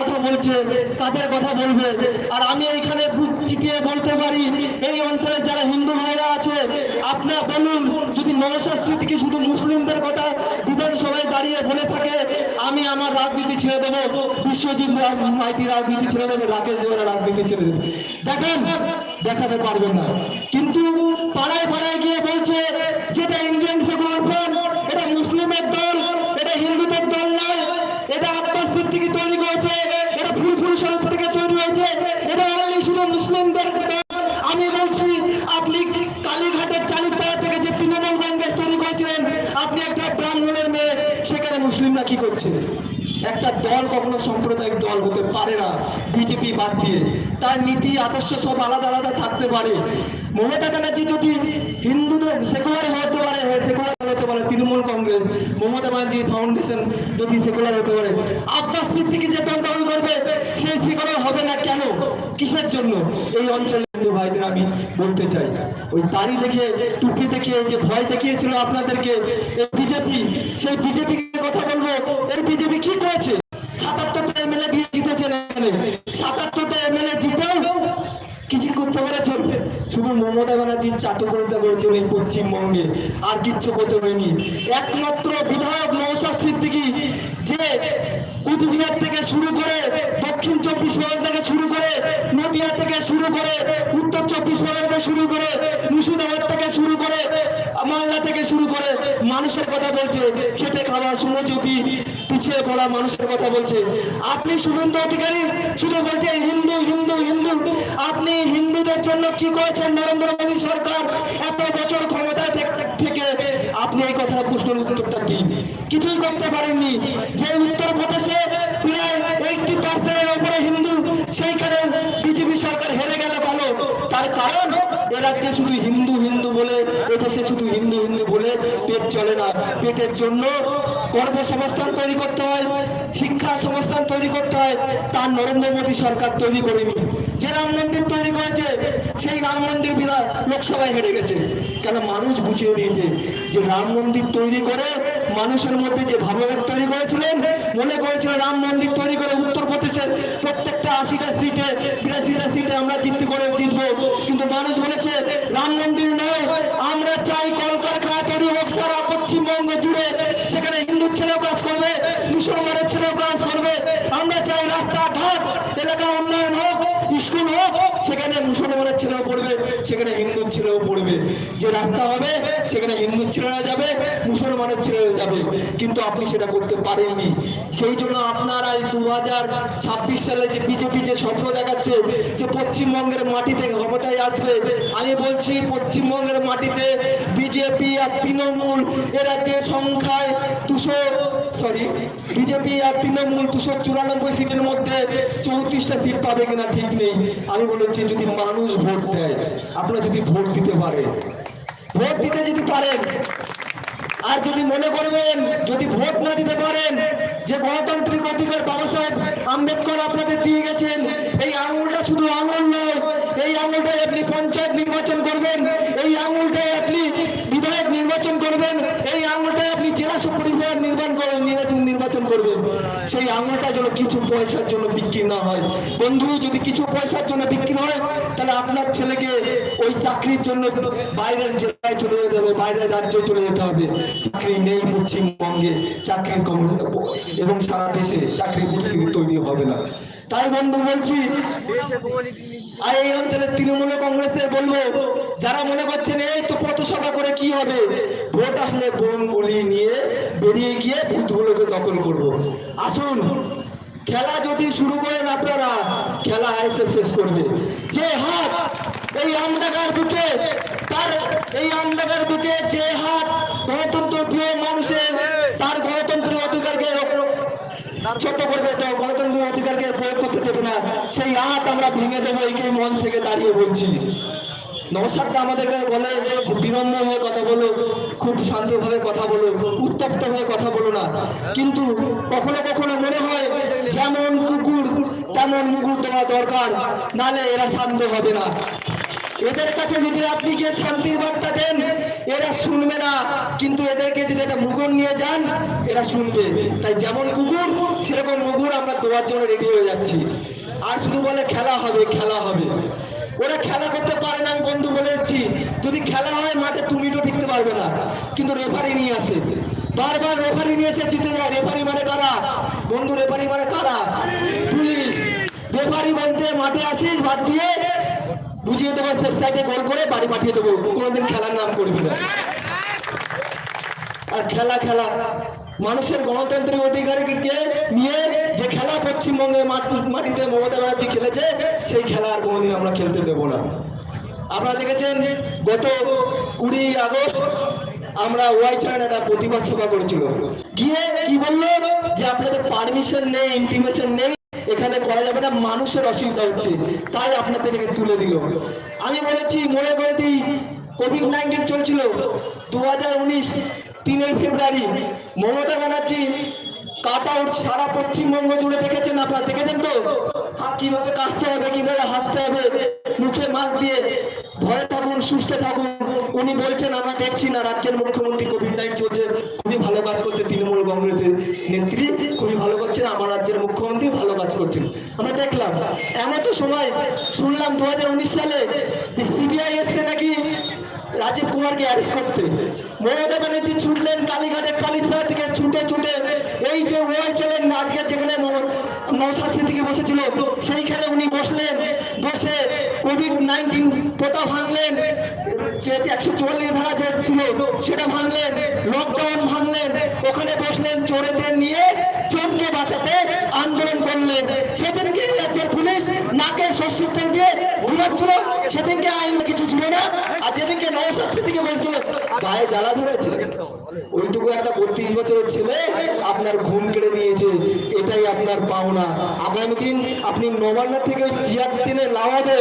কথা বলছে কাদের কথা বলবে। আর আমি এইখানে বুক চিতিয়ে বলতে পারি, এই অঞ্চলে যারা হিন্দু ভাইরা আছে, আপনারা বলুন, যদি নওশাদ সিদ্দিকী শুধু মুসলিমদের কথা বিধানসভায় দাঁড়িয়ে বলে থাকে, আমি আমার রাজনীতি ছেড়ে দেবো, বিশ্বজিৎ মাইতি রাজনীতি ছেড়ে দেবে, রাকেশ দেবের রাজনীতি ছেড়ে দেবে। দেখেন, দেখাতে পারবেন না। কিন্তু পাড়ায় পাড়ায় গিয়ে বলছে, যেটা ইন্ডিয়ান সেকুলার ফ্রন্ট এটা মুসলিমের দল এটা হিন্দুদের দল নয় এটা আব্বাস সিদ্দিকী তৈরি করেছে এটা ফুলফুল সংস্থা থেকে তৈরি হয়েছে এটা অনলি শুধু মুসলিমদের দল। আমি বলছি আপনি কালীঘাটের চালিতপাড়া থেকে যে তৃণমূল কংগ্রেস তৈরি করেছিলেন আপনি একটা ব্রাহ্মণের মেয়ে সেখানে মুসলিমরা কি করছে একটা দল কখনো সাম্প্রদায়িক দল হতে পারে না বিজেপি বাদ দিয়ে তার নীতি, আদর্শ সব আলাদা আলাদা থাকতে পারে। মমতা ব্যানার্জি যদি হিন্দুদের সেকুলার হতে পারে সেকুলার হতে পারে, তৃণমূল কংগ্রেস, মমতা ব্যানার্জি ফাউন্ডেশন যদি সেকুলার হতে পারে, আব্বাস সিদ্দিকি যে দল তৈরি করবে, সেই সেকুলার হবে না কেন? কিসের জন্য? এই অঞ্চলে হিন্দু ভাইদের আমি বলতে চাই। ওই দাড়ি দেখে, টুপি দেখে, যে ভয় দেখিয়েছিল আপনাদেরকে বিজেপি, সেই বিজেপি কথা বলব। এই বিজেপি কি করেছে? মমতা ব্যানার্জির চাটুকরিতা করেছেন এই পশ্চিমবঙ্গে। আর কিচ্ছু করতে হয়নি একমাত্র বিধায়ক নৌসাদ সিদ্দিকি যে কুচবিহার থেকে শুরু করে দক্ষিণ চব্বিশ পরগনা থেকে শুরু করে নদিয়া থেকে শুরু করে উত্তর চব্বিশ পরগনা থেকে শুরু করে মালদা থেকে শুরু করে মানুষের কথা বলছে, খেটে খাওয়া শ্রমজীবী পিছিয়ে পড়া মানুষের কথা বলছে। আপনি শুভেন্দু অধিকারী, শুধু বলছেন হিন্দু হিন্দু হিন্দু। আপনি হিন্দুদের জন্য কি করেছেন নরেন্দ্র মোদী সরকার? এত বছর ক্ষমতায় থেকে আপনি এই কথা প্রশ্নের উত্তরটা দিন। কিছুই করতে পারেননি। যে উত্তর প্রদেশে প্রায় এইটি পার্সেন্টের উপরে হিন্দু, সেইখানে বিজেপি সরকার হেরে গেল ভালো। তার কারণ এ রাজ্যে শুধু হিন্দু হিন্দু বলে এদেশে শুধু হিন্দু হিন্দু বলে পেট চলে না। পেটের জন্য কর্মসংস্থান তৈরি করতে হয়, শিক্ষা সংস্থান তৈরি করতে হয় তার নরেন্দ্র মোদী সরকার তৈরি করেনি। যে রাম মন্দির তৈরি করেছে, সেই রাম মন্দির বিনা লোকসভায় হেরে গেছে। কেন মানুষ বুঝিয়ে দিয়েছে যে রাম মন্দির তৈরি করে মানুষের মধ্যে যে ভাবাবেগ তৈরি করেছিলেন, মনে করেছিলেন রাম মন্দির তৈরি করে উত্তরপ্রদেশের প্রত্যেকটা আশিটা সিটে, বিরাশিটা সিটে আমরা জিততে করে জিতবো। কিন্তু মানুষ বলেছে, রাম মন্দির নয়, আমরা চাই কলকারখানা তৈরি হোক, সারা পশ্চিমবঙ্গ জুড়ে। সেখানে হিন্দু ছেলেও কাজ করবে, মুসলমানের ছেলেও কাজ করবে আমরা চাই রাস্তাঘাট এলাকা উন্নয়ন হোক স্কুল হোক মুসলমানের ছেলেও পড়বে, সেখানে হিন্দুর ছেলেও পড়বে। যে রাস্তা হবে, সেখানে হিন্দুর ছেলেরা যাবে মুসলমানের ছেলেরা যাবে। কিন্তু আপনি সেটা করতে পারেননি। সেই জন্য আপনার দু হাজার ছাব্বিশ সালে যে বিজেপি যে স্বপ্ন দেখাচ্ছে, যে পশ্চিমবঙ্গের মাটিতে ক্ষমতায় আসবে, আমি বলছি পশ্চিমবঙ্গের মাটিতে বিজেপি আর তৃণমূল, এরা যে সংখ্যায় দুশো সরি বিজেপি আর তৃণমূল দুশো চুরানব্বই সিটের মধ্যে চৌত্রিশটা সিট পাবে কিনা ঠিক নেই। আমি বলেছি, যদি মানুষ ভোট দেয়, আপনারা যদি ভোট দিতে পারে ভোট দিতে যদি পারেন, আর যদি মনে করবেন, যদি ভোট না দিতে পারেন, যে গণতান্ত্রিক অধিকার বাবা সাহেব আম্বেদকর আপনাদের দিয়ে গেছেন, এই আঙুলটা শুধু আঙুল নয়, এই আঙুলটায় আপনি পঞ্চায়েত নির্বাচন করবেন, এই আঙুলটায় আপনি বিধায়ক নির্বাচন করবেন, এই আঙুলটায় আপনি জেলা করবেন নির্বাচন নির্বাচন করবেন সেই আঙুলটা যেন কিছু পয়সার জন্য বিক্রি না হয়। বন্ধু যদি কিছু পয়সার জন্য বিক্রি হয় তাহলে আপনার ছেলেকে ওই চাকরির জন্য বাইরের জেলায় চলে যেতে হবে বাইরের রাজ্যে চলে যেতে হবে। চাকরি নেই পশ্চিমবঙ্গে চাকরির কম এবং সারা দেশে চাকরির পরিস্থিতি তৈরি হবে না। তাই বন্ধু বলছি আর এই অঞ্চলে তৃণমূল কংগ্রেসে বলব যারা মনে করছেন এই তো করে কি হবে? ভোট আসলে বোন বলি নিয়ে বেরিয়ে গিয়ে ভূতগুলোকে দখল করব। আসুন, খেলা যদি শুরু করেন আপনারা, খেলা আইসে শেষ করবে। যে হাত, এই আমডাকার বুকে, তার, এই আমডাকার বুকে যে হাত গণতন্ত্র প্রিয় মানুষের, তার গণতন্ত্র অধিকারকে ছোট করবে তো গণতন্ত্রের অধিকারকে প্রয়োগ করতে দেবে না। সেই হাত আমরা ভেঙে দেবো এই মন থেকে দাঁড়িয়ে বলছি। নমস্কারটা আমাদেরকে বলে বিনম্র হয়ে কথা বলো, খুব শান্তভাবে কথা বলো, উত্তপ্ত হয়ে কথা বলো না। কিন্তু কখনো কখনো মনে হয়, যেমন কুকুর, তেমন মুকুর দেওয়া দরকার, নালে এরা শান্ত হবে না। এদের কাছে যদি আপনি গিয়ে শান্তির বার্তা দেন, এরা শুনবে না। কিন্তু এদেরকে যদি একটা মুগুর নিয়ে যান, এরা শুনবে। তাই যেমন কুকুর, সেরকম মুগুর আমরা দেওয়ার জন্য রেডি হয়ে যাচ্ছি। আর শুধু বলে খেলা হবে খেলা হবে। ওরা খেলা করতে পারে না, আমি বন্ধু বলে দিচ্ছি। যদি খেলা হয় মাঠে তুমি তো টিকতে পারবে না। কিন্তু রেফারি নিয়ে আসে। বারবার রেফারি নিয়ে এসে জিতে যায়। রেফারি মানে কারা? বন্ধু রেফারি মানে কারা? পুলিশ। রেফারি বলতে মাঠে আসিস, বাদ দিয়ে বুঝিয়ে দেবো সাইডে গোল করে বাড়ি পাঠিয়ে দেবো। কোনোদিন খেলার নাম করবি না। আর খেলা খেলা। মানুষের গণতান্ত্রিক অধিকারকে নিয়ে যে খেলা পশ্চিমবঙ্গের মাটি- মাটিতে মমতা ব্যানার্জি খেলেছে, সেই খেলা আর কোনোদিন আমরা খেলতে দেবো না। আপনারা দেখেছেন, গত কুড়ি আগস্ট আমরা ওয়াই চ্যানেল একটা প্রতিবাদ সভা করেছিল। গিয়ে কি বলল? যে আপনাদের পারমিশন নেই ইন্টিমেশন নেই, এখানে করা যাবে না, মানুষের অসুবিধা হচ্ছে। তাই আপনাদেরকে তুলে দিল। আমি বলেছি, মনে করে দিই কোভিড নাইন্টিন চলছিল। দু হাজার উনিশ তিনই ফেব্রুয়ারি, মমতা ব্যানার্জি কাট আউট সারা পশ্চিমবঙ্গ জুড়ে দেখেছেন আপনারা, দেখেছেন তো? কীভাবে কাশতে হবে, কীভাবে হাসতে হবে, মুখে মাস্ক দিয়ে ভয়ে থাকুন, সুস্থ থাকুন। উনি বলছেন, আমরা দেখছি না, রাজ্যের মুখ্যমন্ত্রী কোভিড নাইন চলছে। খুবই ভালো কাজ করছে তৃণমূল কংগ্রেসের নেত্রী, খুবই ভালো করছেন, আমার রাজ্যের মুখ্যমন্ত্রী ভালো কাজ করছেন। আমরা দেখলাম, এমন তো সময় শুনলাম দু হাজার উনিশ সালে যে সিবিআই এসছে নাকি রাজীব কুমারকে অ্যারেস্ট করতে। মমতা ব্যানার্জি ছুটলেন কালীঘাটের কালীতলা থেকে ছুটে ছুটে এই যে ওয়াই চ্যানেল আজকে যেখানে নৌসাদ সিদ্দিকি বসেছিল, সেইখানে উনি বসলেন। বসে কোভিড নাইন্টিন পোতা ভাঙলেন, যে একশো চল্লিশ ধারা যে ছিল, সেটা ভাঙলেন লকডাউন ভাঙলেন, ওখানে বসলেন, চোরেদের নিয়ে চোরকে বাঁচাতে আন্দোলন করলেন। সেদিনকে রাজ্যের সেদিনকে আইন কিছু ছিল না, আর নবশাস্ত্রী থেকে গায়ে জ্বালা ওইটুকু একটা বত্রিশ বছরের ছেলে আপনার ঘুম কেড়ে নিয়েছে, এটাই আপনার পাওনা। আগামী দিন আপনি নবান্ন থেকে চেয়ার দিনে লাভাবে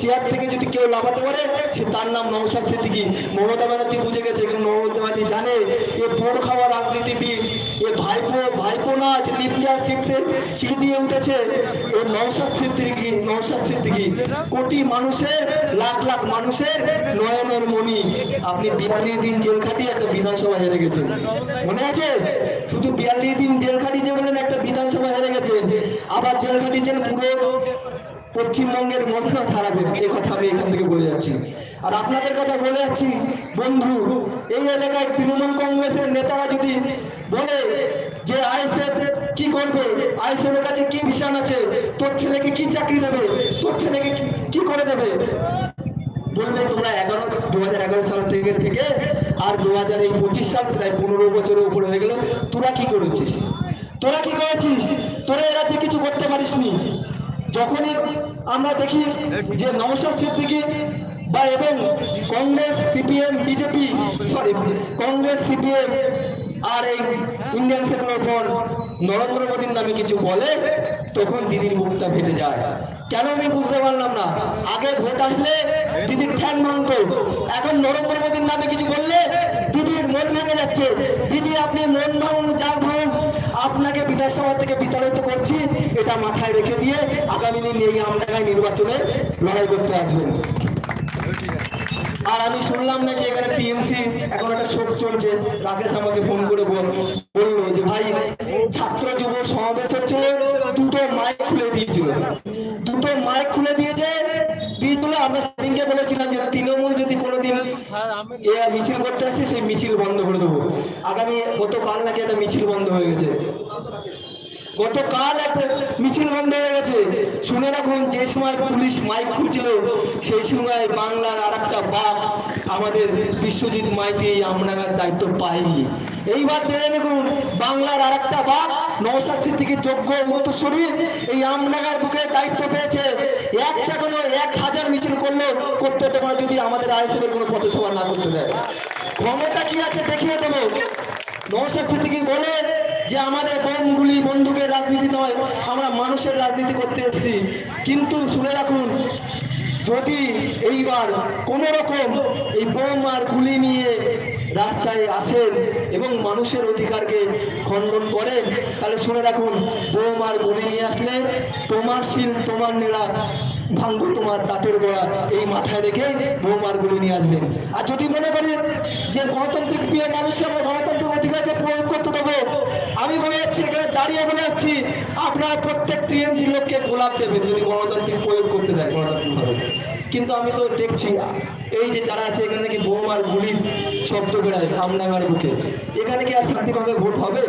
চেয়ার থেকে যদি কেউ লাভাতে পারে, সে তার নাম নৌসাদ সিদ্দিকি। মমতা ব্যানার্জি বুঝে গেছে মমতা ব্যানার্জি জানে, এ পোড় খাওয়া রাজনীতিবিদ এ ভাইপো ভাইপো না, যে লিপিয়ার সিটে সিঁড়ি দিয়ে উঠেছে ও নৌসাদ সিদ্দিকি নৌসাদ সিদ্দিকি কোটি মানুষের, লাখ লাখ মানুষের নয়নের মণি। আপনি বিয়াল্লিশ দিন জেল খাটিয়ে একটা বিধানসভা হেরে গেছেন। মনে আছে? শুধু বিয়াল্লিশ দিন জেল খাটিয়েছে বলেন একটা বিধানসভা হেরে গেছেন। আবার জেল খাটিয়েছেন পুরো পশ্চিমবঙ্গের মশলা হারাবেন এই কথা আমি এখান থেকে বলে যাচ্ছি। আর আপনাদের কথা বলে যাচ্ছি, বন্ধু, এই এলাকায় তৃণমূল কংগ্রেসের নেতারা যদি বলে যে আইএসএফ কি করবে? আইএসএফ এর কাছে কি ভিশন আছে? তোর ছেলেকে কি চাকরি দেবে? তোর ছেলেকে কি- করে দেবে? বলবে, তোমরা এগারো দু হাজার এগারো সাল থেকে থেকে আর দু হাজার এই পঁচিশ সাল প্রায় পনেরো বছরের উপরে হয়ে গেল। তোরা কি করেছিস? তোরা কি করেছিস? তোরা এ রাজ্যে কিছু করতে পারিসনি। যখনই আমরা দেখি যে নমস্কার সিদ্দিকি বা এবং Congress, CPM, BJP sorry Congress, CPM আর এই ইন্ডিয়ান সেকুলার ফ্রন্ট নরেন্দ্র মোদীর নামে কিছু বলে, তখন দিদির মুখটা ফেটে যায়। কেন আমি বুঝতে পারলাম না? আগে ভোট আসলে দিদির ঠ্যাং ভাঙতো। এখন নরেন্দ্র মোদীর নামে কিছু বললে দিদির মন ভেঙে যাচ্ছে। দিদি, আপনি মন ভাঙুন, যা ভাঙুন। আপনাকে বিধানসভা থেকে বিতাড়িত করছি, এটা মাথায় রেখে দিয়ে আগামী দিন এই আমডাঙ্গায় নির্বাচনে লড়াই করতে আসবেন। আর আমি শুনলাম নাকি এখানে টিএমসি এখন একটা শোক চলছে। রাকেশ আমাকে ফোন করে বলল যে ভাই ছাত্র যুব সমাবেশ হচ্ছে দুটো মাইক খুলে দিয়েছিল। দুটো মাইক খুলে দিয়েছে দিয়েছিল আমরা সেদিনকে বলেছিলাম যে তৃণমূল যদি কোনোদিন এ মিছিল করতে আসে সেই মিছিল বন্ধ করে দেবো। আগামী গতকাল নাকি একটা মিছিল বন্ধ হয়ে গেছে। গতকাল একটা মিছিল বন্ধ হয়ে গেছে। শুনে রাখুন, যে সময় পুলিশ মাইক খুলছিল, সেই সময় বাংলার আর একটা বাপ আমাদের বিশ্বজিৎ মাইতি আমনাগার দায়িত্ব পায়নি। এইবার দেখে দেখুন, বাংলার আর একটা বাপ নৌসাদ সিদ্দিকির যোগ্য উত্তরসূরি এই আমনাগার বুকে দায়িত্ব পেয়েছে। একটা কোনো এক হাজার মিছিল করলেও করতে তোমার যদি আমাদের আইসিএফের কোনো পথসভা না করতে দেয়। ক্ষমতা কি আছে দেখিয়ে দেবো। নৌসাদ সিদ্দিকি বলে যে আমাদের বোমগুলি বন্দুকের রাজনীতি নয়, আমরা মানুষের রাজনীতি করতে এসেছি। কিন্তু শুনে রাখুন, যদি এইবার কোন রকম এই বোম আর গুলি নিয়ে রাস্তায় আসেন এবং মানুষের অধিকারকে খণ্ডন করেন, তাহলে শুনে রাখুন, বোম আর গুলি নিয়ে আসলে তোমার শিল, তোমার নেড়া ভাঙবো তোমার দাঁতের গোড়া, এই মাথায় রেখে বোম বৌমার গুলি নিয়ে আসবেন। আর যদি মনে করি যে গণতান্ত্রিক প্রিয় মানুষকে আমরা গণতান্ত্রিক অধিকারকে প্রয়োগ করতে দেবো আমি বলে যাচ্ছি এখানে দাঁড়িয়ে বলে যাচ্ছি আপনারা প্রত্যেক টিএমসি লোককে গোলাপ দেবেন, যদি গণতান্ত্রিক প্রয়োগ করতে দেয় গণতান্ত্রিকভাবে কিন্তু আমি তো দেখছি, এই যে যারা আছে, এখানে কি বৌমার গুলি শব্দ বেড়ায় আমডাঙ্গার বুকে। এখানে কি আর শান্তিভাবে ভোট হবে?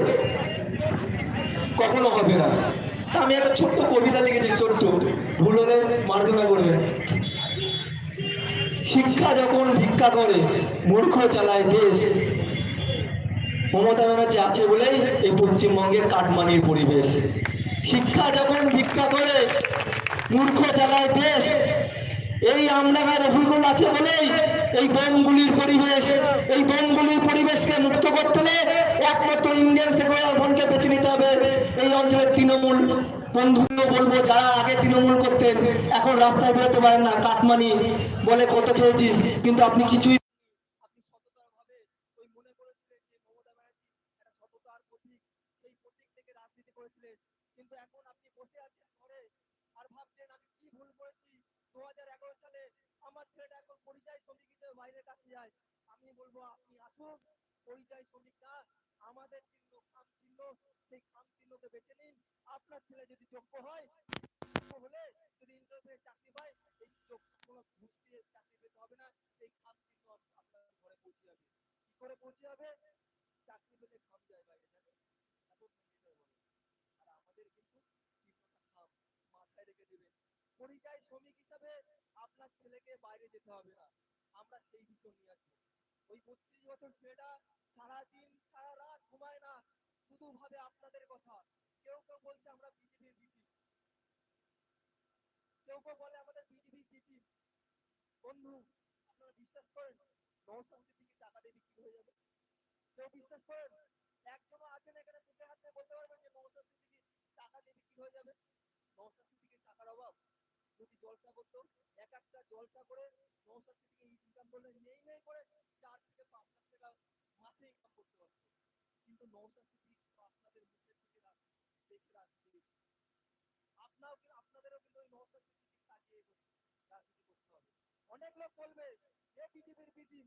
কখনো হবে না। আমি একটা ছোট্ট কবিতা লিখেছি, ছোট্ট। ভুল হলে মার্জনা করবেন শিক্ষা যখন ভিক্ষা করে, মূর্খ চালায় দেশ মমতা ব্যানার্জি আছে বলেই এই পশ্চিমবঙ্গের কাটমানির পরিবেশ। শিক্ষা যখন ভিক্ষা করে, মূর্খ চালায় দেশ, এই আমডাঙ্গার রফিকুল আছে বলেই এই বোমগুলির পরিবেশ, এই বোমগুলির পরিবেশকে মুক্ত করতে হলে একমাত্র ইন্ডিয়ান সেকুলার ফ্রন্টকে বেছে নিতে হবে। এই অঞ্চলের তৃণমূল বন্ধুও বলব, যারা আগে তৃণমূল করতেন, এখন রাস্তায় বেরোতে পারেন না। কাটমানি বলে কত খেয়েছিস, কিন্তু আপনি কিছুই আপনি সততাভাবে ওই মনে করেছিলেন যে মমতা ব্যানার্জি একটা সততার প্রতীক সেই প্রতীক থেকে রাজনীতি করেছিলেন কিন্তু এখন আপনি বসে আছেন ঘরে আর ভাবছেন আমি কি ভুল করেছি দু সালে আমার ছেলেটা এখন পরিযায়ী শ্রমিক হিসেবে বাইরের কাছে যায়। আমি বলব, আপনি আসুন, পরিযায়ী শ্রমিক না আমাদের চিহ্ন, খাম চিহ্ন, সেই খাম চিহ্নকে বেছে নিন। আপনার ছেলে যদি যোগ্য হয় হলে যদি ইন্টারভিউ চাকরি পায় এই কোনো ঘুষ দিয়ে চাকরি পেতে হবে না। এই খাম চিহ্ন আপনার ঘরে পৌঁছে যাবে। কি করে পৌঁছে যাবে? চাকরি পেলে খাম যায় বাইরে যাবে। এত আর আমাদের কিন্তু চিহ্নটা খাম। মাথায় রেখে দেবেন। পরিযায়ী শ্রমিক হিসাবে আপনার ছেলেকে বাইরে যেতে হবে না। আমরা সেই বিষয় নিয়ে আসব ওই বত্রিশ বছর ছেলেটা সারাদিন, সারা রাত ঘুমায় না, শুধু ভাবে আপনাদের কথা। কেউ কেউ বলছে আমরা বিজেপির বিপি কেউ কেউ বলে আমাদের বিজেপির বিপি বন্ধু, আপনারা বিশ্বাস করেন নৌসাদ সিদ্দিকি টাকা দিয়ে বিক্রি হয়ে যাবে? কেউ বিশ্বাস করেন? একজনও আছেন এখানে বুকে হাত বলতে পারবেন যে নৌসাদ সিদ্দিকি টাকা দিয়ে বিক্রি হয়ে যাবে? নৌসাদ সিদ্দিকির টাকার অভাব? যদি জলসা করতো, এক একটা জলসা করে নৌসাদ থেকে ইনকাম করলে নেই নেই করে চার থেকে পাঁচ লাখ টাকা মাসে ইনকাম করতে পারতো কিন্তু নৌসা সিটি আপনাদের মুখের দিকে দেখে করছে। কিন্তু আপনাদেরও কিন্তু ওই নৌসা সিদ্দিকি সাজিয়ে রাজনীতি করতে হবে অনেক লোক বলবে যে বিজেপির বিজেপি